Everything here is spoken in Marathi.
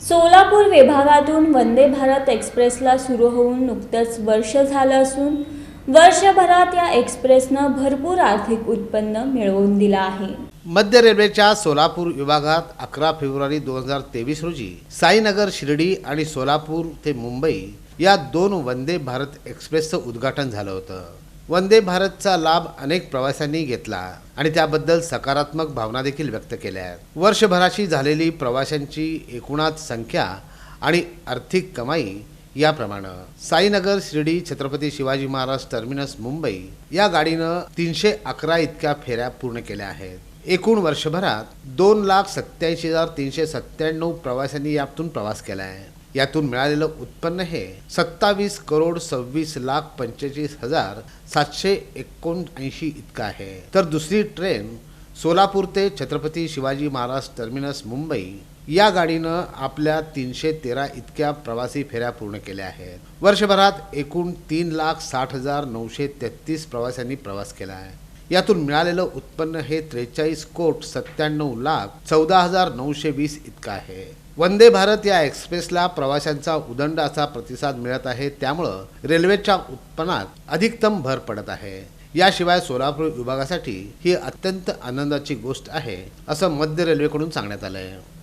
सोलापूर विभागातून वंदे भारत एक्सप्रेसला सुरू होऊन नुकतंच वर्ष झालं असून वर्षभरात या एक्सप्रेसनं भरपूर आर्थिक उत्पन्न मिळवून दिलं आहे. मध्य रेल्वेच्या सोलापूर विभागात अकरा फेब्रुवारी दोन हजार तेवीस रोजी साईनगर शिर्डी आणि सोलापूर ते मुंबई या दोन वंदे भारत एक्सप्रेसचं उद्घाटन झालं होतं. वंदे भारतचा लाभ अनेक प्रवाशांनी घेतला आणि त्याबद्दल सकारात्मक भावना देखील व्यक्त केल्या आहेत. वर्षभराशी झालेली प्रवाशांची एकूणात संख्या आणि आर्थिक कमाई याप्रमाणे. साईनगर शिर्डी छत्रपती शिवाजी महाराज टर्मिनस मुंबई या गाडीनं तीनशे अकरा इतक्या फेऱ्या पूर्ण केल्या आहेत. एकूण वर्षभरात दोन लाख सत्याऐंशी हजार तीनशे सत्त्याण्णव प्रवाशांनी यातून प्रवास केला आहे. यातून मिळालेलं उत्पन्न हे सत्तावीस करोड सव्वीस लाख पंचेचाळीस हजार सातशे एकोणऐंशी इतकं आहे. तर दुसरी ट्रेन सोलापूर ते छत्रपती शिवाजी महाराज टर्मिनस मुंबई या गाडीनं आपल्या तीनशे तेरा इतक्या प्रवासी फेऱ्या पूर्ण केल्या आहेत. वर्षभरात एकूण तीन लाख साठ हजार नऊशे तेहतीस प्रवाशांनी प्रवास केला आहे. यातून मिळालेलं उत्पन्न हे त्रेचाळीस कोट सत्त्याण्णव लाख चौदा हजार नऊशे वीस इतकं आहे. वंदे भारत या एक्सप्रेसला प्रवाशांचा उदंड असा प्रतिसाद मिळत आहे. त्यामुळं रेल्वेच्या उत्पन्नात अधिकतम भर पडत आहे. याशिवाय सोलापूर विभागासाठी ही अत्यंत आनंदाची गोष्ट आहे असं मध्य रेल्वेकडून सांगण्यात आलं आहे